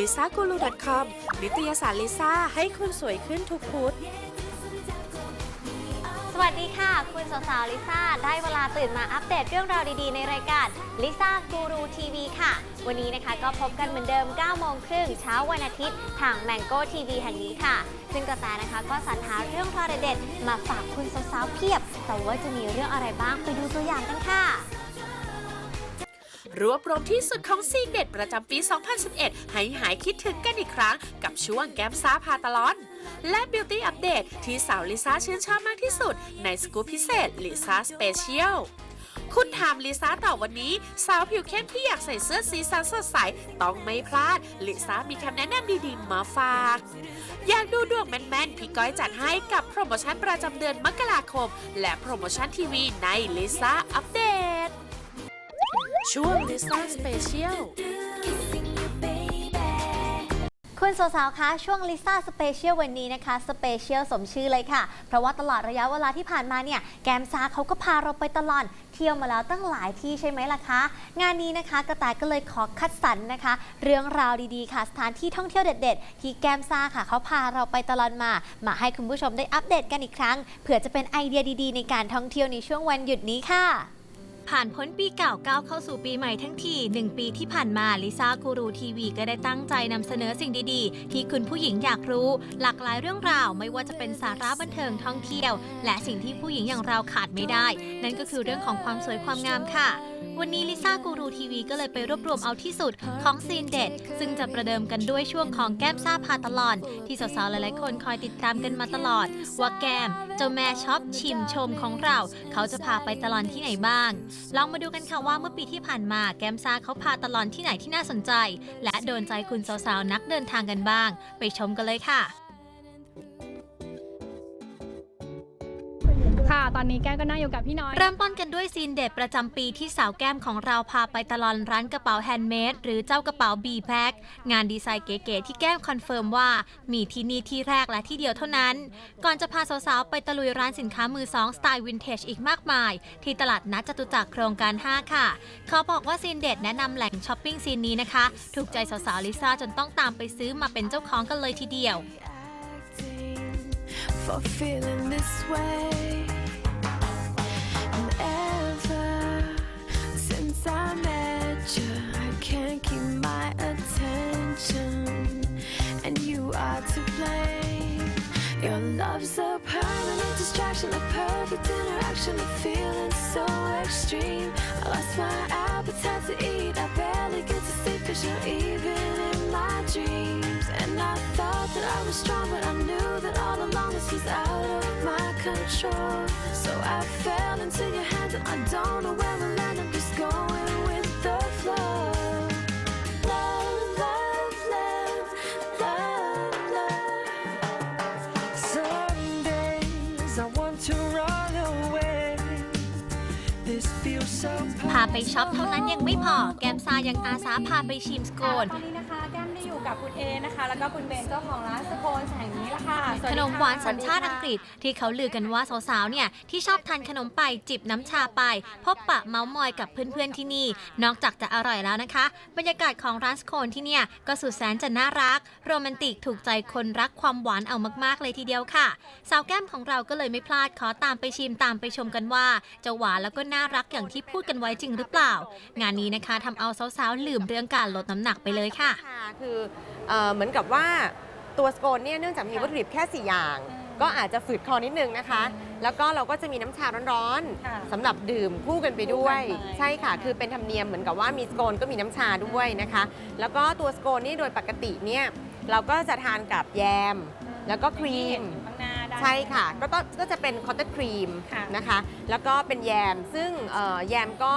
ลิซ่ากูรู .com นิตยสารลิซ่าให้คุณสวยขึ้นทุกพุธ สวัสดีค่ะ คุณสาวๆลิซ่า ได้เวลาตื่นมาอัปเดตเรื่องราวดีๆ ในรายการลิซ่ากูรูทีวีค่ะ วันนี้นะคะก็พบกันเหมือนเดิม 9 โมงครึ่งเช้าวันอาทิตย์ ทาง Mango TV แห่งนี้ค่ะ ซึ่งกระแตนะคะก็สรรหาเรื่องราวเด็ดๆมาฝากคุณสาวๆเพียบ แต่ว่าจะมีเรื่องอะไรบ้างไปดูตัวอย่างกันค่ะ รวบรวมที่สุดของซีเด็ดประจำปี 2011 ให้หายคิดถึงกันอีกครั้ง กับช่วงแก้มซ่าพาตลอน และบิวตี้อัปเดตที่สาวลิซ่าชื่นชอบมากที่สุด ในสกู๊ปพิเศษลิซ่าสเปเชียลคุณถามลิซ่าต่อวันนี้ สาวผิวเข้มที่อยากใส่เสื้อสีสันสดใส ต้องไม่พลาด ลิซ่ามีคำแนะนำดีๆ มาฝาก อยากดูดวงแม่นๆ พี่ก้อยจัดให้กับโปรโมชั่นประจำเดือนมกราคม และโปรโมชั่นทีวีในลิซ่าอัปเดต ช่วงลิซ่าสเปเชียลคุณสาวๆคะช่วงลิซ่าสเปเชียลวันนี้นะคะสเปเชียลสมชื่อเลยค่ะ เพราะว่าตลอดระยะเวลาที่ผ่านมาเนี่ยแกมซาเขาก็พาเราไปตลอดเที่ยวมาแล้วตั้งหลายที่ใช่ไหมล่ะคะ งานนี้นะคะกระต่ายก็เลยขอคัดสรรนะคะ เรื่องราวดีๆค่ะ สถานที่ท่องเที่ยวเด็ด ๆ ที่แกมซาค่ะเขาพาเราไปตลอดมา มาให้คุณผู้ชมได้อัปเดตกันอีกครั้งเผื่อจะเป็นไอเดียดีๆ ในการท่องเที่ยวในช่วงวันหยุดนี้ค่ะ ผ่านพ้นปีเก่าก้าวเข้าสู่ปีใหม่ทั้งที1ปีที่ผ่านมาลิซ่ากูรูทีวีก็ได้ตั้งใจนำเสนอสิ่งดีๆ ที่คุณผู้หญิงอยากรู้ หลากหลายเรื่องราวไม่ว่าจะเป็นสาระบันเทิงท่องเที่ยว และสิ่งที่ผู้หญิงอย่างเราขาดไม่ได้ นั่นก็คือเรื่องของความสวยความงามค่ะ วันนี้ลิซ่ากูรูทีวีก็เลยไปรวบรวมเอาที่สุดของซีนเด็ด ซึ่งจะประเดิมกันด้วยช่วงของแก้มซ่าพาตลอดที่สาวๆหลายๆคนคอยติดตามกันมาตลอด ว่าแก้ม จ้าแม่ชอบชิมชมของเรา เขาจะพาไปตลอดที่ไหนบ้าง ลองมาดูกันค่ะว่าเมื่อปีที่ผ่านมาแก้มซาเขาพาตลอดที่ไหนที่น่าสนใจ และโดนใจคุณสาวๆนักเดินทางกันบ้าง ไปชมกันเลยค่ะ ค่ะ ตอนนี้แก้มก็นั่งอยู่กับพี่น้อย เริ่มต้นกันด้วยซีนเด็ดประจำปีที่สาวแก้มของเราพาไปตลอดร้านกระเป๋าแฮนด์เมดหรือเจ้ากระเป๋า B b a g งานดีไซน์เก๋ๆที่แก้มคอนเฟิร์มว่า มีที่นี่ที่แรกและที่เดียวเท่านั้น ก่อนจะพาสาวๆ ไปตะลุยร้านสินค้ามือสองสไตล์วินเทจอีกมากมาย ที่ตลาดนัดจตุจักรโครงการ 5 ค่ะขอบอกว่าซีนเด็ดแนะนำแหล่งช้อปปิ้งซีนนี้นะคะถูกใจสาวๆลิซ่าจนต้องตามไปซื้อมาเป็นเจ้าของกันเลยทีเดียว for feeling this way. Distraction, a perfect interaction, a feeling so extreme. I lost my appetite to eat, I barely get to sleep, cause you're even in my dreams. And I thought that I was strong, but I knew that all along this was out of my control. So I fell into your hands, and I don't know where พาไปช็อปเท่านั้นยังไม่พอ แกมซายังอาสาพาไปชิมสโกน อนนี้นะคะแก้มได้อยู่กับคุณเอนะคะ แล้วก็คุณเบนเจ้าของร้านสโคนแห่งนี้ละค่ะสขสดีนมค่ะหวานสัญชาติอังกฤษที่เขาลือกันว่าสาวๆ เนี่ย ที่ชอบทานขนมไปจิบน้ำชาไป พบปะเมาส์มอยกับเพื่อนๆ ที่นี่ นอกจากจะอร่อยแล้วนะคะ บรรยากาศของร้านสโคนที่เนี่ย ก็สุดแสนจะน่ารัก โรแมนติกถูกใจคนรักความหวานเอามากๆ เลยทีเดียวค่ะ สาวแก้มของเราก็เลยไม่พลาดขอตามไปชิมตามไปชมกันว่า จะหวานแล้วก็น่ารักอย่างที่พูดกันไว้จริงหรือเปล่า งานนี้นะคะทำเอาสาวๆ ลืมเรื่องการลดน้ำหนักไปเลยค่ะ ค่ะ คือเอ่อเหมือนกับว่าตัวสโกนเนี่ยเนื่องจากมีวัตถุดิบแค่ 4 อย่าง ก็อาจจะฝืดคอนิดนึงนะคะ แล้วก็เราก็จะมีน้ำชาร้อนค่ะๆสำหรับดื่มคู่กันไปด้วย คู่กันไป ใช่ค่ะ คือเป็นธรรมเนียมเหมือนกับว่ามีสโกนก็มีน้ำชาด้วยนะคะ แล้วก็ตัวสโกนนี่โดยปกติเนี่ยเราก็จะทานกับแยม แล้วก็ครีม ข้างหน้าได้ ใช่ค่ะ ก็ต้องก็จะเป็นคอตเตอร์ครีมค่ะนะคะ แล้วก็เป็นแยม ซึ่งเอ่อแยมก็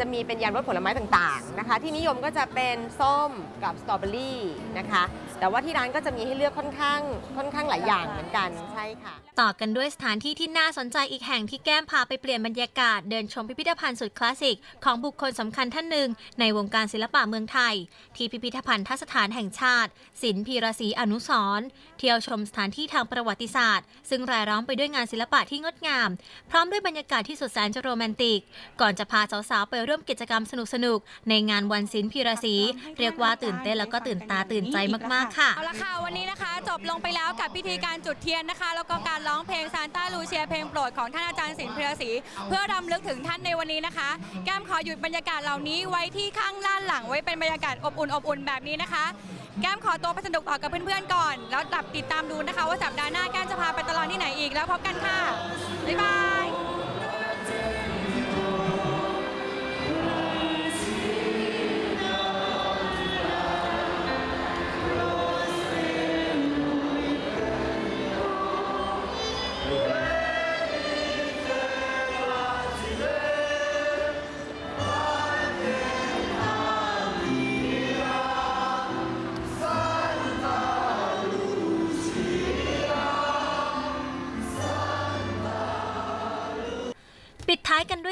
จะมีเป็นแยมรสผลไม้ต่างๆนะคะ ที่นิยมก็จะเป็นส้มกับสตรอเบอรี่นะคะ แต่ว่าที่ร้านก็จะมีให้เลือกค่อนข้างค่อนข้างหลายอย่างเหมือนกันใช่ค่ะ ต่อกันด้วยสถานที่ที่น่าสนใจอีกแห่งที่แก้มพาไปเปลี่ยนบรรยากาศ เดินชมพิพิธภัณฑ์สุดคลาสสิก ของบุคคลสำคัญท่านหนึ่ง ในวงการศิลปะเมืองไทย ที่พิพิธภัณฑ์ทัศฐานแห่งชาติ ศิลป์พีรศรีอนุสร์เที่ยวชมสถานที่ทางประวัติศาสตร์ ซึ่งรายล้อมไปด้วยงานศิลปะที่งดงาม พร้อมด้วยบรรยากาศที่สุดแสนจะโรแมนติก ก่อนจะพาสาวๆไปร่วมกิจกรรมสนุกๆในงานวันศิลป์พีระศรีเรียกว่าตื่นเต้นแล้วก็ตื่นตาตื่นใจมากๆค่ะ เอาละค่ะวันนี้นะคะ จบลงไปแล้วกับพิธีการจุดเทียนนะคะ แล้วก็การร้องเพลงซานต้าลูเชียเพลงโปรดของท่านอาจารย์ศิลป์เพรียศรีเพื่อรำลึกถึงท่านในวันนี้นะคะ แก้มขอหยุดบรรยากาศเหล่านี้ไว้ที่ข้างด้านหลังไว้เป็นบรรยากาศอบอุ่นอบอุ่นแบบนี้นะคะ แก้มขอตัวไปสนุกต่อกับเพื่อนๆก่อน แล้วดับติดตามดูนะคะ ว่าสัปดาห์หน้าแก้มจะพาไปตลอดที่ไหนอีกแล้วพบกันค่ะบ๊ายบาย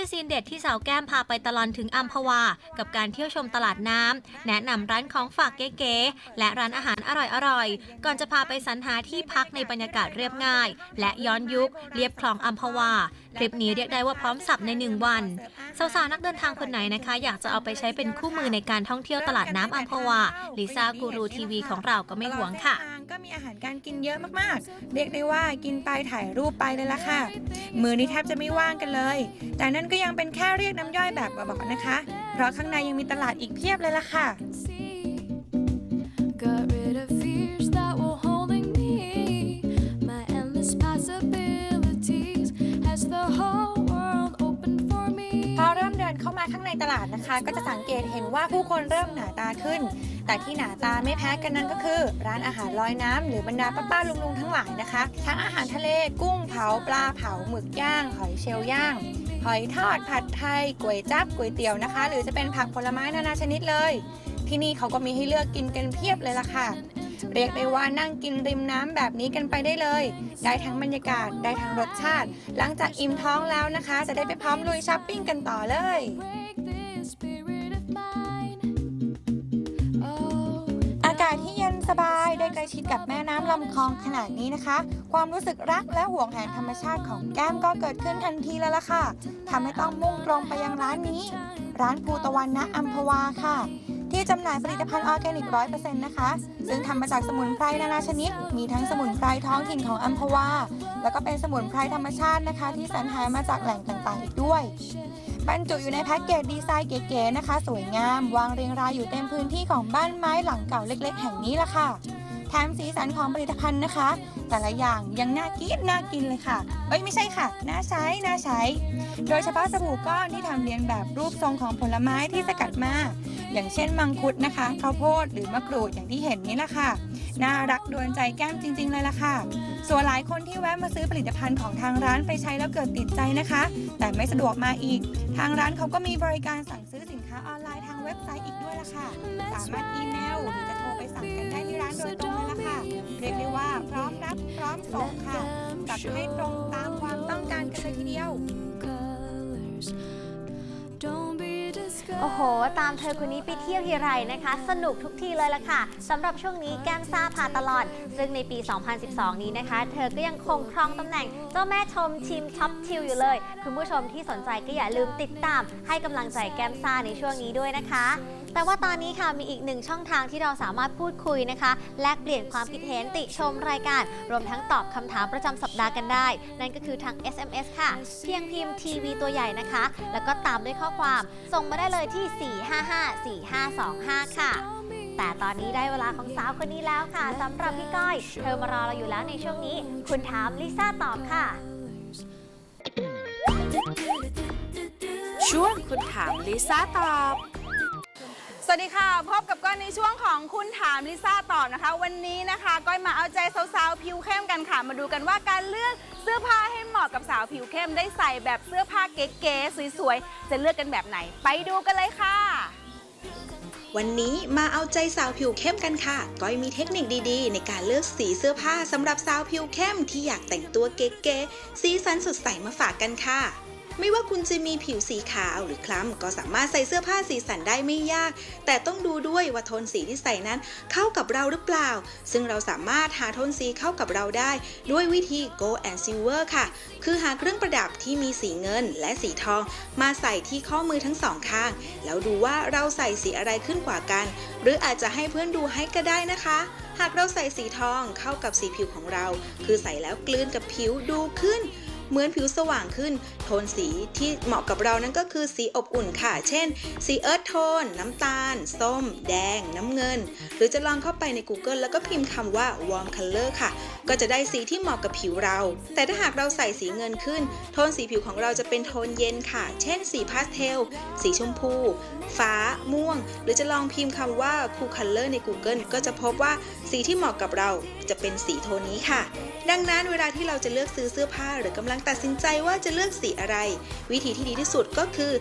ด้วยซีนเด็ดที่สาวแก้มพาไปตลอดถึงอัมพวา กับการเที่ยวชมตลาดน้ำแนะนำร้านของฝากเก๋ๆและร้านอาหารอร่อยๆ ก่อนจะพาไปสรรหาที่พักในบรรยากาศเรียบง่าย และย้อนยุคเรียบคลองอัมพวา คลิปนี้เรียกได้ว่าพร้อมสับในหนึ่งวันสาวๆนักเดินทางคนไหนนะคะ อยากจะเอาไปใช้เป็นคู่มือในการท่องเที่ยวตลาดน้ำอัมพวาลิซ่ากูรูทีวีของเราก็ไม่หวงค่ะ ก็มีอาหารการกินเยอะมากๆ เรียกได้ว่ากินไปถ่ายรูปไปเลยละค่ะ มือนี้แทบจะไม่ว่างกันเลย แต่นั่นก็ยังเป็นแค่เรียกน้ำย่อยแบบเบาๆนะคะ เพราะข้างในยังมีตลาดอีกเพียบเลยละค่ะ มเดินเข้าข้างในตลาดนะคะ ก็จะสังเกตเห็นว่าผู้คนเริ่มหนาตาขึ้น แต่ที่หนาตาไม่แพ้กันนั้นก็คือ ร้านอาหารลอยน้ำหรือบรรดาป้าๆลุงๆทั้งหลายนะคะ ทั้งอาหารทะเลกุ้งเผาปลาเผาหมึกย่าง หอยเชลล์ย่างหอยทอดผัดไทยก๋วยจั๊บก๋วยเตี๋ยวนะคะ หรือจะเป็นผักผลไม้นานาชนิดเลย ที่นี่เขาก็มีให้เลือกกินกันเพียบเลยล่ะค่ะ เรียกได้ว่านั่งกินริมน้ำแบบนี้กันไปได้เลย ได้ทั้งบรรยากาศได้ทั้งรสชาติ หลังจากอิ่มท้องแล้วนะคะ จะได้ไปพร้อมลุยช้อปปิ้งกันต่อเลยอากาศที่เย็นสบายได้ใกล้ชิดกับแม่น้ำลำคลองขนาดนี้นะคะ ความรู้สึกรักและห่วงแหนธรรมชาติของแก้มก็เกิดขึ้นทันทีแล้วล่ะค่ะทำให้ต้องมุ่งตรงไปยังร้านนี้ ร้านภูตะวันณอัมพวาค่ะ ที่จำหน่ายผลิตภัณฑ์ออร์แกนิกร้อยเปอร์เซ็นต์นะคะ ซึ่งทำมาจากสมุนไพรนานาชนิด มีทั้งสมุนไพรท้องถิ่นของอัมพวา แล้วก็เป็นสมุนไพรธรรมชาตินะคะ ที่สรรหามาจากแหล่งต่างๆ อีกด้วย บรรจุอยู่ในแพ็กเกจดีไซน์เก๋ๆนะคะ สวยงาม วางเรียงรายอยู่เต็มพื้นที่ของบ้านไม้หลังเก่าเล็ก ๆ แห่งนี้ละค่ะแถมสีสันของผลิตภัณฑ์นะคะ แต่ละอย่างยังน่ากินน่ากินเลยค่ะเอ้ยไม่ใช่ค่ะ น่าใช้น่าใช้ โดยเฉพาะสบู่ก้อนที่ทำเรียนแบบรูปทรงของผลไม้ที่สกัดมา อย่างเช่นมังคุดนะคะข้าวโพดหรือมะกรูดอย่างที่เห็นนี่แหละค่ะ น่ารักดวนใจแก้มจริง ๆ เลยล่ะค่ะ ส่วนหลายคนที่แวะมาซื้อผลิตภัณฑ์ของทางร้านไปใช้แล้วเกิดติดใจนะคะ แต่ไม่สะดวกมาอีก ทางร้านเขาก็มีบริการสั่งซื้อสินค้าออนไลน์ทางเว็บไซต์อีกด้วยล่ะค่ะ สามารถอีเมลหรือจะโทรไปสั่งกันได้ที่ร้านโดยตรงเลยล่ะค่ะ เรียกได้ว่าพร้อมรับพร้อมส่งค่ะจัดให้ตรงตามความต้องการกันเลยทีเดียว Don't be. โอ้โห ตามเธอคนนี้ไปเที่ยวทีไรนะคะ สนุกทุกทีเลยล่ะค่ะสำหรับช่วงนี้แก้มซ่าพาตลอด ซึ่งในปี 2012 นี้นะคะ เธอก็ยังคงครองตำแหน่ง เจ้าแม่ชมชิมช็อปชิลอยู่เลย คุณผู้ชมที่สนใจก็อย่าลืมติดตาม ให้กำลังใจแก้มซ่าในช่วงนี้ด้วยนะคะ แต่ว่าตอนนี้ค่ะมีอีกหนึ่งช่องทางที่เราสามารถพูดคุยนะคะ แลกเปลี่ยนความคิดเห็นติชมรายการ รวมทั้งตอบคำถามประจำสัปดาห์กันได้ นั่นก็คือทาง SMS ค่ะ เพียงพิมพ์ทีวีตัวใหญ่นะคะ แล้วก็ตามด้วยข้อความ ส่งมาได้เลยที่ 4554525 ค่ะ แต่ตอนนี้ได้เวลาของสาวคนนี้แล้วค่ะสำหรับพี่ก้อย เธอมารอเราอยู่แล้วในช่วงนี้ คุณถามลิซ่าตอบค่ะ ช่วงคุณถามลิซ่าตอบ วัสดีค่ะ พบกับก้อยในช่วงของคุณถามลิซ่าตอบนะคะ วันนี้นะคะก้อยมาเอาใจสาวๆผิวเข้มกันค่ะ มาดูกันว่าการเลือกเสื้อผ้าให้เหมาะกับสาวผิวเข้มได้ใส่แบบเสื้อผ้าเก๋ๆสวยๆจะเลือกกันแบบไหน ไปดูกันเลยค่ะ วันนี้มาเอาใจสาวผิวเข้มกันค่ะ ก้อยมีเทคนิคดีๆ ในการเลือกสีเสื้อผ้าสำหรับสาวผิวเข้มที่อยากแต่งตัวเก๋ๆสีสันสดใสมาฝากกันค่ะ ไม่ว่าคุณจะมีผิวสีขาวหรือคล้ำก็สามารถใส่เสื้อผ้าสีสันได้ไม่ยาก แต่ต้องดูด้วยว่าโทนสีที่ใส่นั้นเข้ากับเราหรือเปล่า ซึ่งเราสามารถหาโทนสีเข้ากับเราได้ ด้วยวิธี Go and Silver ค่ะ คือหาเครื่องประดับที่มีสีเงินและสีทอง มาใส่ที่ข้อมือทั้งสองข้าง แล้วดูว่าเราใส่สีอะไรขึ้นกว่ากัน หรืออาจจะให้เพื่อนดูให้ก็ได้นะคะ หากเราใส่สีทองเข้ากับสีผิวของเรา คือใส่แล้วกลืนกับผิวดูขึ้น เหมือนผิวสว่างขึ้น โทนสีที่เหมาะกับเรานั้นก็คือสีอบอุ่นค่ะ เช่น สีเอิร์ธโทน น้ำตาล ส้ม แดง น้ำเงิน หรือจะลองเข้าไปใน Google แล้วก็พิมพ์คำว่า warm color ค่ะ ก็จะได้สีที่เหมาะกับผิวเรา แต่ถ้าหากเราใส่สีเงินขึ้น โทนสีผิวของเราจะเป็นโทนเย็นค่ะ เช่น สีพาสเทล สีชมพู ฟ้า ม่วง หรือจะลองพิมพ์คำว่า cool color ใน Google ก็จะพบว่าสีที่เหมาะกับเราจะเป็นสีโทนนี้ค่ะ ดังนั้นเวลาที่เราจะเลือกซื้อเสื้อผ้าหรือกำลังตัดสินใจว่าจะเลือกสีอะไร วิธีที่ดีที่สุดก็คือ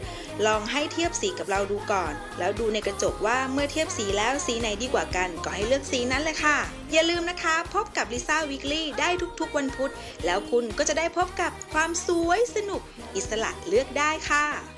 ลองให้เทียบสีกับเราดูก่อน แล้วดูในกระจกว่าเมื่อเทียบสีแล้วสีไหนดีกว่ากัน ก็ให้เลือกสีนั้นเลยค่ะ อย่าลืมนะคะ พบกับลิซ่าวิกลี่ได้ทุกๆวันพุธ แล้วคุณก็จะได้พบกับความสวยสนุก อิสระเลือกได้ค่ะ